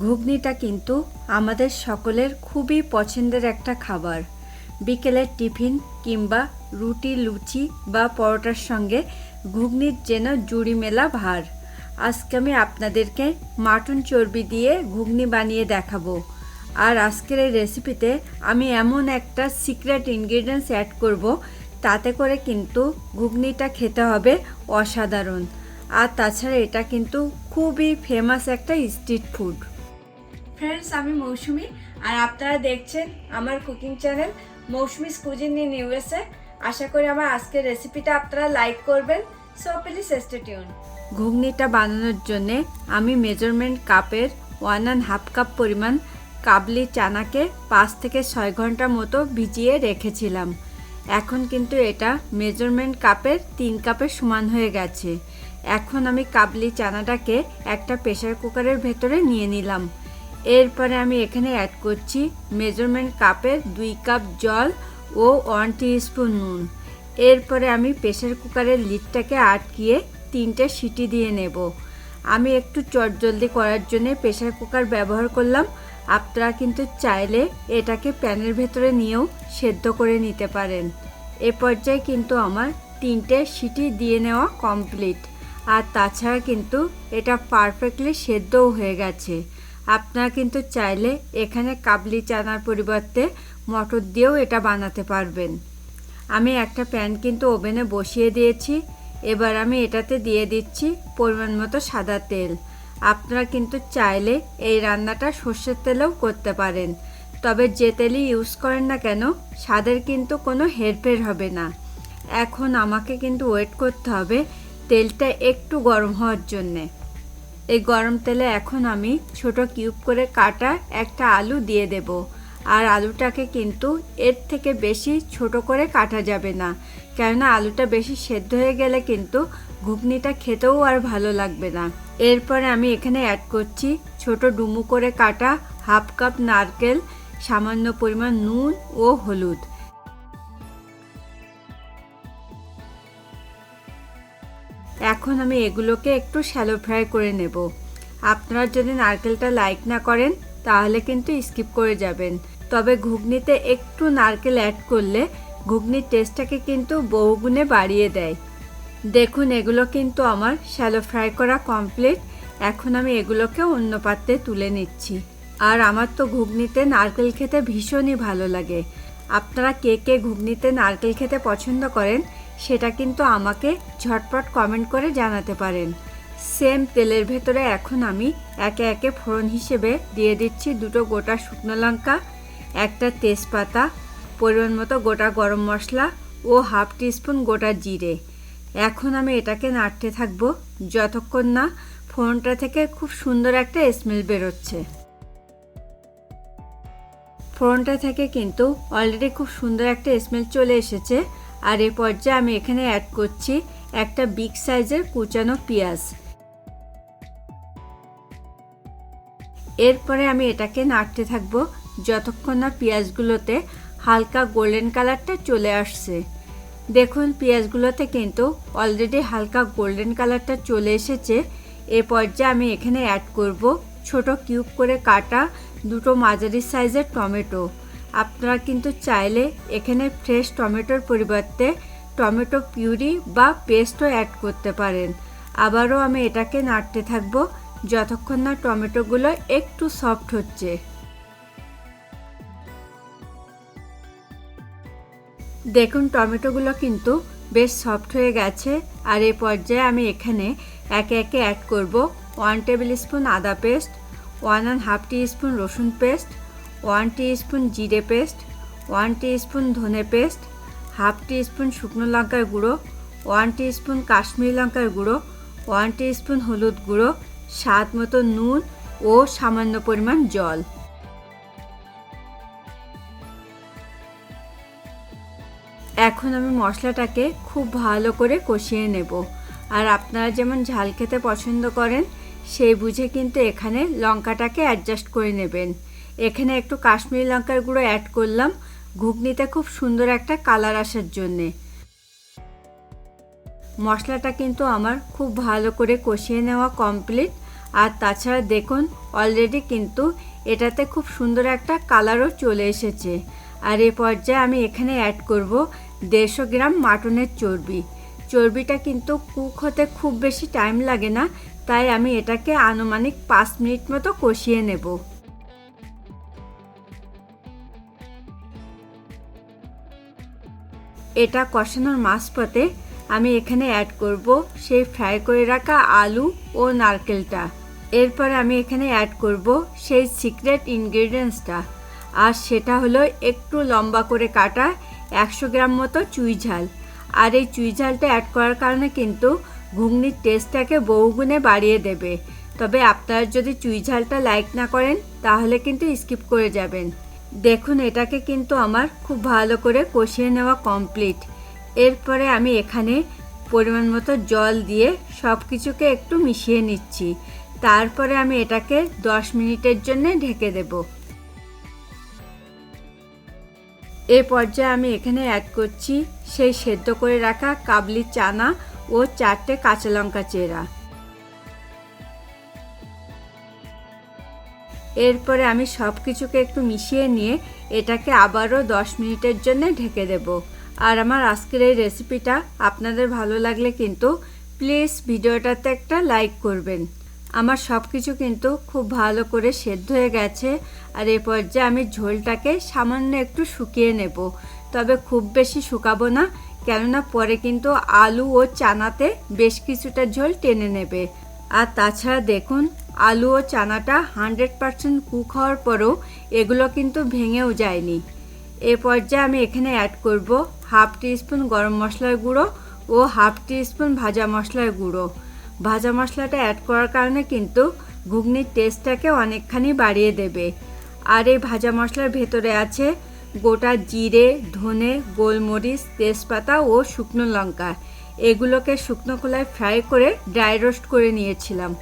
ঘুগনিটা কিন্তু আমাদের সকলের খুবই পছন্দের একটা খাবার। বিকেলের টিফিন কিংবা রুটি, লুচি বা পরোটার সঙ্গে ঘুগনির যেন জুড়ি মেলা ভার। আজকে আমি আপনাদেরকে মাটন চর্বি দিয়ে ঘুগনি বানিয়ে দেখাবো। আর আজকের এই রেসিপিতে আমি এমন একটা সিক্রেট ইনগ্রিডিয়েন্টস অ্যাড করব, তাতে করে কিন্তু ঘুগনিটা খেতে হবে অসাধারণ। আর তাছাড়া এটা কিন্তু খুবই ফেমাস একটা স্ট্রিট ফুড ফ্রেন্ডস আমি মৌসুমি আর আপনারা দেখছেন আমার cooking channel Mousumi cuisine in USA আশা করি আমার আজকের রেসিপিটা আপনারা লাইক করবেন। সো প্লিজ স্টে টিউন ঘুগনিটা বানানোর জন্যে আমি মেজারমেন্ট কাপের ওয়ান অ্যান্ড হাফ কাপ পরিমাণ কাবলি চানাকে পাঁচ থেকে ছয় ঘণ্টা মতো ভিজিয়ে রেখেছিলাম। এখন কিন্তু এটা মেজারমেন্ট কাপের তিন কাপের সমান হয়ে গেছে। এখন আমি কাবলি চানাটাকে একটা প্রেসার কুকারের ভেতরে নিয়ে নিলাম। এরপরে আমি এখানে অ্যাড করছি মেজারমেন্ট কাপের দুই কাপ জল ও ওয়ান স্পুন নুন। এরপরে আমি প্রেশার কুকারের লিডটাকে আটকিয়ে তিনটে সিটি দিয়ে নেব। আমি একটু চটজলদি করার জন্য প্রেশার কুকার ব্যবহার করলাম। আপনারা কিন্তু চাইলে এটাকে প্যানের ভেতরে নিয়েও সেদ্ধ করে নিতে পারেন। এ পর্যায়ে কিন্তু আমার তিনটে সিটি দিয়ে নেওয়া কমপ্লিট আর তাছাড়া কিন্তু এটা পারফেক্টলি সেদ্ধও হয়ে গেছে। আপনারা কিন্তু চাইলে এখানে কাবলি চানার পরিবর্তে মটর দিয়েও এটা বানাতে পারবেন। আমি একটা প্যান কিন্তু ওভেনে বসিয়ে দিয়েছি। এবার আমি এটাতে দিয়ে দিচ্ছি পরিমাণ মতো সাদা তেল। আপনারা কিন্তু চাইলে এই রান্নাটা সর্ষের তেলেও করতে পারেন। তবে যে তেলই ইউজ করেন না কেন, স্বাদের কিন্তু কোনো হেরফের হবে না। এখন আমাকে কিন্তু ওয়েট করতে হবে তেলটা একটু গরম হওয়ার জন্যে। এই গরম তেলে এখন আমি ছোট কিউব করে কাটা একটা আলু দিয়ে দেব। আর আলুটাকে কিন্তু এর থেকে বেশি ছোট করে কাটা যাবে না। কেননা আলুটা বেশি সেদ্ধ হয়ে গেলে কিন্তু ঘুগনিটা খেতেও আর ভালো লাগবে না। এরপরে আমি এখানে অ্যাড করছি ছোট ডুমু করে কাটা হাফ কাপ নারকেল, সামান্য পরিমাণ নুন ও হলুদ। এখন আমি এগুলোকে একটু শ্যালো ফ্রাই করে নেব। আপনারা যদি নারকেলটা লাইক না করেন, তাহলে কিন্তু স্কিপ করে যাবেন। তবে ঘুগনিতে একটু নারকেল অ্যাড করলে ঘুগনির টেস্টটাকে কিন্তু বহুগুণে বাড়িয়ে দেয়। দেখুন, এগুলো কিন্তু আমার শ্যালো ফ্রাই করা কমপ্লিট এখন আমি এগুলোকে অন্য পাত্রে তুলে নিচ্ছি। আর আমার তো ঘুগনিতে নারকেল খেতে ভীষণই ভালো লাগে। আপনারা কে কে ঘুগনিতে নারকেল খেতে পছন্দ করেন সেটা কিন্তু আমাকে ঝটপট কমেন্ট করে জানাতে পারেন। সেম তেলের ভেতরে এখন আমি একে একে ফোড়ন হিসেবে দিয়ে দিচ্ছি দুটো গোটা শুকনো লঙ্কা, একটা তেজপাতা, পরিমাণ মতো গোটা গরম মশলা ও হাফ টিস্পুন গোটা জিরে। এখন আমি এটাকে নাড়তে থাকব যতক্ষণ না ফোড়নটা থেকে খুব সুন্দর একটা স্মেল বেরোচ্ছে। ফোড়নটা থেকে কিন্তু অলরেডি খুব সুন্দর একটা স্মেল চলে এসেছে। আর এ পর্যায়ে আমি এখানে অ্যাড করছি একটা বিগ সাইজের কুচানো পেঁয়াজ। এরপরে আমি এটাকে নাড়তে থাকব যতক্ষণ না পেঁয়াজগুলোতে হালকা গোল্ডেন কালারটা চলে আসছে। দেখুন, পেঁয়াজগুলোতে কিন্তু অলরেডি হালকা গোল্ডেন কালারটা চলে এসেছে। এ পর্যায়ে আমি এখানে অ্যাড করব ছোট কিউব করে কাটা দুটো মাঝারি সাইজের টমেটো। আপনারা কিন্তু চাইলে এখানে ফ্রেশ টমেটোর পরিবর্তে টমেটো পিউরি বা পেস্টও অ্যাড করতে পারেন। আবারও আমি এটাকে নাড়তে থাকব যতক্ষণ না টমেটোগুলো একটু সফট হচ্ছে। দেখুন, টমেটোগুলো কিন্তু বেশ সফট হয়ে গেছে আর এই পর্যায়ে আমি এখানে একে একে অ্যাড করব। ওয়ান টেবিল স্পুন আদা paste one and half teaspoon রসুন পেস্ট ওয়ান স্পুন জিরে পেস্ট, ওয়ান স্পুন ধনে পেস্ট, হাফ স্পুন শুকনো লঙ্কার গুঁড়ো, ওয়ান স্পুন কাশ্মীরি লঙ্কার গুঁড়ো, ওয়ান স্পুন হলুদ গুঁড়ো, স্বাদ মতো নুন ও সামান্য পরিমাণ জল। এখন আমি মশলাটাকে খুব ভালো করে কষিয়ে নেব। আর আপনারা যেমন ঝাল খেতে পছন্দ করেন, সেই বুঝে কিন্তু এখানে লঙ্কাটাকে অ্যাডজাস্ট করে নেবেন। এখানে একটু কাশ্মীরি লঙ্কার গুঁড়ো অ্যাড করলাম। ঘুগনিতে খুব সুন্দর একটা কালার আসার জন্যে। মশলাটা কিন্তু আমার খুব ভালো করে কষিয়ে নেওয়া কমপ্লিট আর তাছাড়া দেখুন অলরেডি কিন্তু এটাতে খুব সুন্দর একটা কালারও চলে এসেছে। আর এ পর্যায়ে আমি এখানে অ্যাড করব দেড়শো গ্রাম মাটনের চর্বি। চর্বিটা কিন্তু কুক হতে খুব বেশি টাইম লাগে না, তাই আমি এটাকে আনুমানিক পাঁচ মিনিট মতো কষিয়ে নেব। এটা কষানোর মাঝপথে আমি এখানে অ্যাড করব সেই ফ্রাই করে রাখা আলু ও নারকেলটা। এরপরে আমি এখানে অ্যাড করব সেই সিক্রেট ইনগ্রিডিয়েন্টসটা আর সেটা হলো একটু লম্বা করে কাটা একশো গ্রাম মতো চুই ঝাল। আর এই চুই ঝালটা অ্যাড করার কারণে কিন্তু ঘুগনির টেস্টটাকে বহুগুণে বাড়িয়ে দেবে। তবে আপনারা যদি চুই ঝালটা লাইক না করেন, তাহলে কিন্তু স্কিপ করে যাবেন। দেখুন, এটাকে কিন্তু আমার খুব ভালো করে কষিয়ে নেওয়া কমপ্লিট এরপরে আমি এখানে পরিমাণ মতো জল দিয়ে সব কিছুকে একটু মিশিয়ে নিচ্ছি। তারপরে আমি এটাকে দশ মিনিটের জন্য ঢেকে দেব। এ পর্যায়ে আমি এখানে অ্যাড করছি সেই সেদ্ধ করে রাখা কাবলি চানা ও চারটে কাঁচা লঙ্কা চেরা। এরপরে আমি সব কিছুকে একটু মিশিয়ে নিয়ে এটাকে আবারও দশ মিনিটের জন্য ঢেকে দেব। আর আমার আজকের এই রেসিপিটা আপনাদের ভালো লাগলে কিন্তু প্লিজ ভিডিওটাতে একটা লাইক করবেন। আমার সব কিছু কিন্তু খুব ভালো করে সেদ্ধ হয়ে গেছে আর এ পর্যায়ে আমি ঝোলটাকে সামান্য একটু শুকিয়ে নেব। তবে খুব বেশি শুকাবো না, কেননা পরে কিন্তু আলু ও চানাতে বেশ কিছুটা ঝোল টেনে নেবে। আর তাছাড়া দেখুন, আলু ও চানাটা হান্ড্রেড পারসেন্ট কুক হওয়ার পরেও এগুলো কিন্তু ভেঙেও যায়নি। এ পর্যায়ে আমি এখানে অ্যাড করব হাফ টিস্পুন গরম মশলার গুঁড়ো ও হাফ টিস্পুন ভাজা মশলার গুঁড়ো। ভাজা মশলাটা অ্যাড করার কারণে কিন্তু ঘুগনির টেস্টটাকে অনেকখানি বাড়িয়ে দেবে। আর এই ভাজা মশলার ভেতরে আছে গোটা জিরে, ধনে, গোলমরিচ, তেজপাতা ও শুকনো লঙ্কা। এগুলোকে শুকনো খোলায় ফ্রাই করে ড্রাই রোস্ট করে নিয়েছিলাম।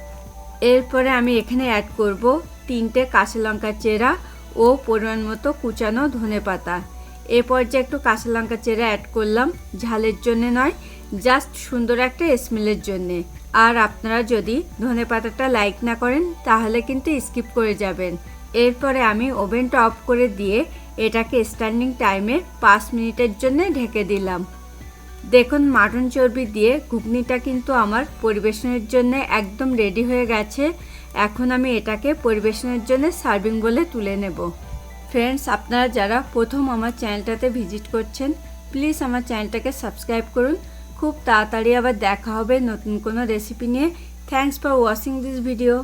এরপরে আমি এখানে অ্যাড করব তিনটে কাঁচা লঙ্কা চেরা ও পরিমাণ মতো কুচানো ধনে পাতা। এ পর্যায়ে একটু কাঁচা লঙ্কা চেরা অ্যাড করলাম, ঝালের জন্য নয় জাস্ট সুন্দর একটা স্মেলের জন্যে। আর আপনারা যদি ধনে পাতাটা লাইক না করেন, তাহলে কিন্তু স্কিপ করে যাবেন। এরপরে আমি ওভেনটা অফ করে দিয়ে এটাকে স্ট্যান্ডিং টাইমে পাঁচ মিনিটের জন্য ঢেকে দিলাম। দেখুন, মাটন চর্বি দিয়ে ঘুগনিটা কিন্তু আমার পরিবেশনের জন্য একদম রেডি হয়ে গেছে। এখন আমি এটাকে পরিবেশনের জন্য সার্ভিং বলে তুলে নেব। ফ্রেন্ডস আপনারা যারা প্রথম আমার চ্যানেলটাতে ভিজিট করছেন প্লিজ আমার চ্যানেলটাকে সাবস্ক্রাইব করুন। খুব তাড়াতাড়ি আবার দেখা হবে নতুন কোনো রেসিপি নিয়ে। Thanks for watching this video